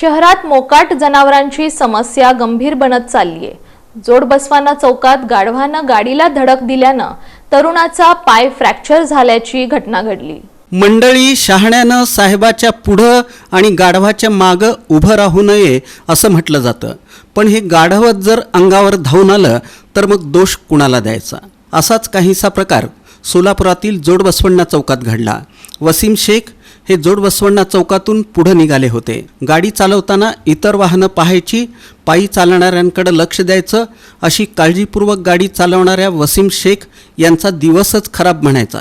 शहरात मोकाट जनावरांची समस्या गंभीर बनत चालली आहे जोडबसवाना चौकात गाढवानं गाडीला धडक दिल्यानं तरुणाचा पाय फ्रॅक्चर झाल्याची घटना घडली. मंडळी शहाण्यानं साहेबाच्या पुढं आणि गाढवाच्या मागं उभं राहू नये असं म्हटलं जातं. पण हे गाढवत जर अंगावर धावून आलं तर मग दोष कुणाला द्यायचा? असाच काहीसा प्रकार सोलापुरातील जोडबसवण्णा चौकात घडला. वसीम शेख हे जोडबसवण्णा चौकातून पुढं निघाले होते. गाडी चालवताना इतर वाहनं पाहायची पायी चालणाऱ्यांकडे लक्ष द्यायचं अशी काळजीपूर्वक गाडी चालवणाऱ्या वसीम शेख यांचा दिवसच खराब म्हणायचा.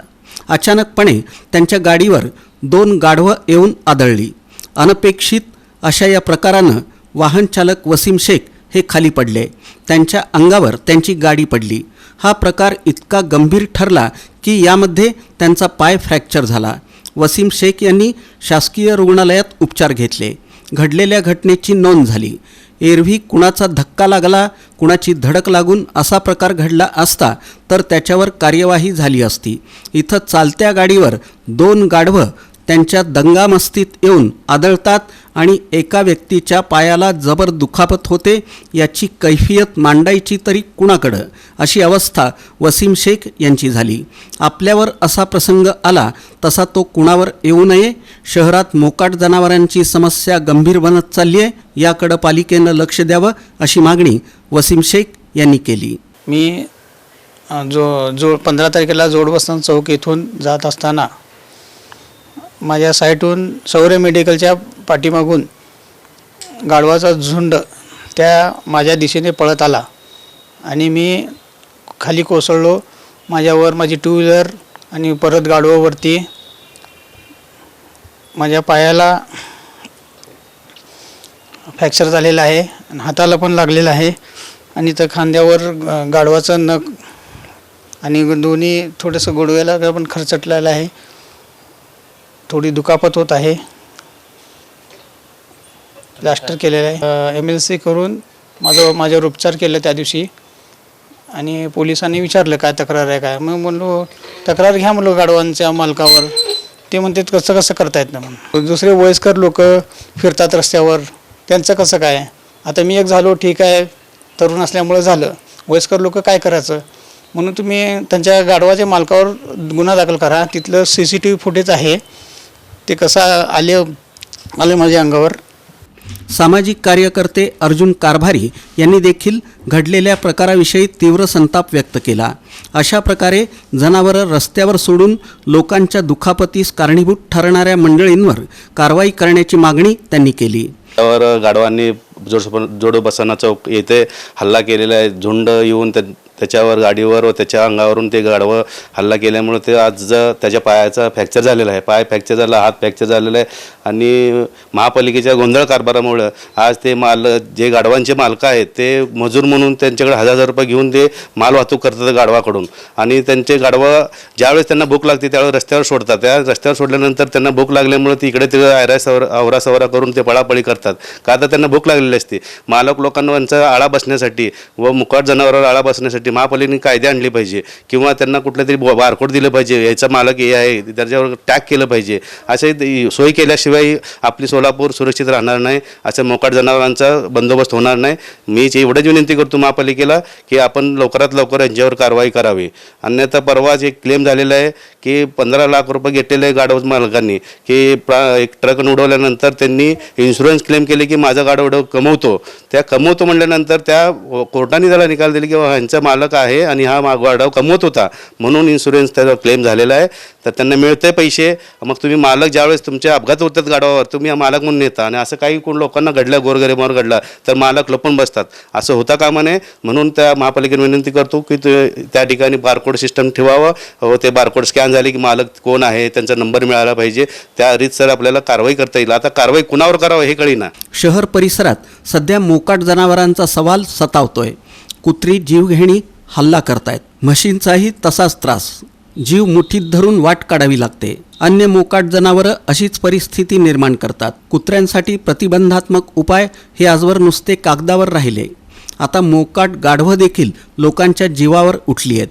अचानकपणे त्यांच्या गाडीवर दोन गाढवं येऊन आदळली. अनपेक्षित अशा या प्रकारानं वाहन चालक वसीम शेख हे खाली पडले. त्यांच्या अंगावर त्यांची गाडी पडली. हा प्रकार इतका गंभीर ठरला की यामध्ये त्यांचा पाय फ्रॅक्चर झाला. वसीम शेख यांनी शासकीय रुग्णालयात उपचार घेतले. घडलेल्या घटनेची नोंद झाली. एरवी कुणाचा धक्का लागला कुणाची धडक लागून असा प्रकार घडला असता तर त्याच्यावर कार्यवाही झाली असती. इथं चालत्या गाडीवर दोन गाढवं त्यांच्या दंगामस्तीत येऊन आदळतात आणि एका व्यक्तीच्या पायाला जबर दुखापत होते याची कैफियत मांडायची तरी कुणाकडं? अशी अवस्था वसीम शेख यांची झाली. आपल्यावर असा प्रसंग आला तसा तो कुणावर येऊ नये? शहरात मोकाट जनावरांची समस्या गंभीर बनत चालली आहे याकडं पालिकेनं लक्ष द्यावं अशी मागणी वसीम शेख यांनी केली. मी जो जो पंधरा तारखेला जोडवसन चौक इथून जात असताना माझ्या साईटहून सौर्य मेडिकलच्या पाठीमागून गाढवाचा झुंड त्या माझ्या दिशेने पळत आला. आणि मी खाली कोसळलो. माझ्यावर माझी टू व्हीलर आणि परत गाढवावरती माझ्या पायाला फ्रॅक्चर झालेला आहे आणि हाताला पण लागलेला आहे. आणि त्या खांद्यावर गाढवाचं नख आणि दोन्ही थोडंसं गोडव्याला पण खरचटलेलं आहे. थोडी दुखापत होत आहे. प्लास्टर केलेलं आहे. एम एल सी करून माझं माझ्यावर उपचार केलं त्या दिवशी. आणि पोलिसांनी विचारलं काय तक्रार आहे काय. मग म्हणलो तक्रार घ्या म्हणलो गाडवांच्या मालकावर. ते म्हणतात कसं कसं करतायत ना म्हणून. दुसरे वयस्कर लोक फिरतात रस्त्यावर. त्यांचं कसं काय? आता मी एक झालो ठीक आहे. तरुण असल्यामुळं झालं. वयस्कर लोक काय करायचं? म्हणून तुम्ही त्यांच्या गाढवाच्या मालकावर गुन्हा दाखल करा. तिथलं C C T V footage आहे. ते कसं आले आले माझ्या अंगावर? सामाजिक कार्यकर्ते अर्जुन कारभारी यांनी देखील घडलेल्या प्रकाराविषयी तीव्र संताप व्यक्त केला. अशा प्रकारे जनावरं रस्त्यावर सोडून लोकांच्या दुखापतीस कारणीभूत ठरणाऱ्या मंडळींवर कारवाई करण्याची मागणी त्यांनी केली. त्यावर गाढवांनी जोड जोड बसाना चौक येथे हल्ला केलेला आहे. झुंड येऊन त्या त्याच्यावर गाडीवर व त्याच्या अंगावरून ते गाढवं हल्ला केल्यामुळे ते आज त्याच्या पायाचा फ्रॅक्चर झालेला आहे. पाय फ्रॅक्चर झाला हात फ्रॅक्चर झालेला आहे आणि महापालिकेच्या गोंधळ कारभारामुळं आज ते माल जे गाढवांचे मालक आहेत ते मजूर म्हणून त्यांच्याकडे हजार हजार रुपये घेऊन ते माल वाहतूक करतात गाढवाकडून. आणि त्यांचे गाढवं ज्यावेळेस त्यांना भूक लागते त्यावेळेस रस्त्यावर सोडतात. त्या रस्त्यावर सोडल्यानंतर त्यांना भूक लागल्यामुळे ती इकडे तिकडे आयरा सवर आवरा सवरा करून ते पळापळी करतात. का तर त्यांना भूक लागलेली असते. मालक लोकांना आळा बसण्यासाठी व मुकाट जनावरावर आळा बसण्यासाठी महापालिकेने कायदे आणले पाहिजे किंवा त्यांना कुठलं तरी बारकोड दिलं पाहिजे याचा मालक हे आहे त्याच्यावर टॅग केलं पाहिजे असे सोय केल्याशिवाय आपली सोलापूर सुरक्षित राहणार नाही असं मोकाट जनावरांचा बंदोबस्त होणार नाही. मी एवढंच विनंती करतो महापालिकेला की आपण लवकरात लवकर यांच्यावर कारवाई करावी. अन्यथा परवाच एक क्लेम झालेला आहे की पंधरा लाख रुपये घेतलेले आहे गाडव मालकांनी की प्रा एक ट्रक उडवल्यानंतर त्यांनी इन्शुरन्स क्लेम केले की माझा गाडव कमवतो. त्या कमवतो म्हटल्यानंतर त्या कोर्टाने त्याला निकाल दिले की ह्यांचा मालक मालक आहे आणि हा मा- कमवत होता. म्हणून इन्शुरन्स त्याचा क्लेम झालेला आहे. तर त्यांना मिळते पैसे. मग तुम्ही मालक ज्यावेळेस तुमचे अपघात होतात गाडावर तुम्ही हा मालक म्हणून नेता. आणि असं काही कोण लोकांना घडलं गोरगरिबावर घडला तर मालक लपून बसतात. असं होता कामा नये. म्हणून त्या महापालिकेने विनंती करतो की ते- त्या ठिकाणी बारकोड सिस्टम ठेवावं. व ते बारकोड स्कॅन झाले की मालक कोण आहे त्यांचा नंबर मिळाला पाहिजे. त्या रीतसर आपल्याला कारवाई करता येईल. आता कारवाई कुणावर करावं हे कळीना. शहर परिसरात सध्या मोकाट जनावरांचा सवाल सतावतोय. कुत्री जीवघेणी हल्ला करतायत. म्हशींचाही तसाच त्रास. जीव मुठीत धरून वाट काढावी लागते. अन्य मोकाट जनावरं अशीच परिस्थिती निर्माण करतात. कुत्र्यांसाठी प्रतिबंधात्मक उपाय हे आजवर नुसते कागदावर राहिले. आता मोकाट गाढवं देखील लोकांच्या जीवावर उठली आहेत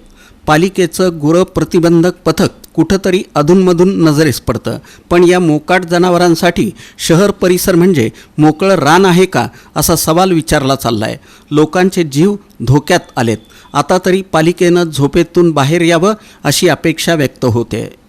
पालिकेचं गुरं प्रतिबंधक पथक कुठंतरी अधूनमधून नजरेस पडतं. पण या मोकाट जनावरांसाठी शहर परिसर म्हणजे मोकळं रान आहे का असा सवाल विचारला चालला आहे लोकांचे जीव धोक्यात आलेत. आता तरी पालिकेनं झोपेतून बाहेर यावं अशी अपेक्षा व्यक्त होते.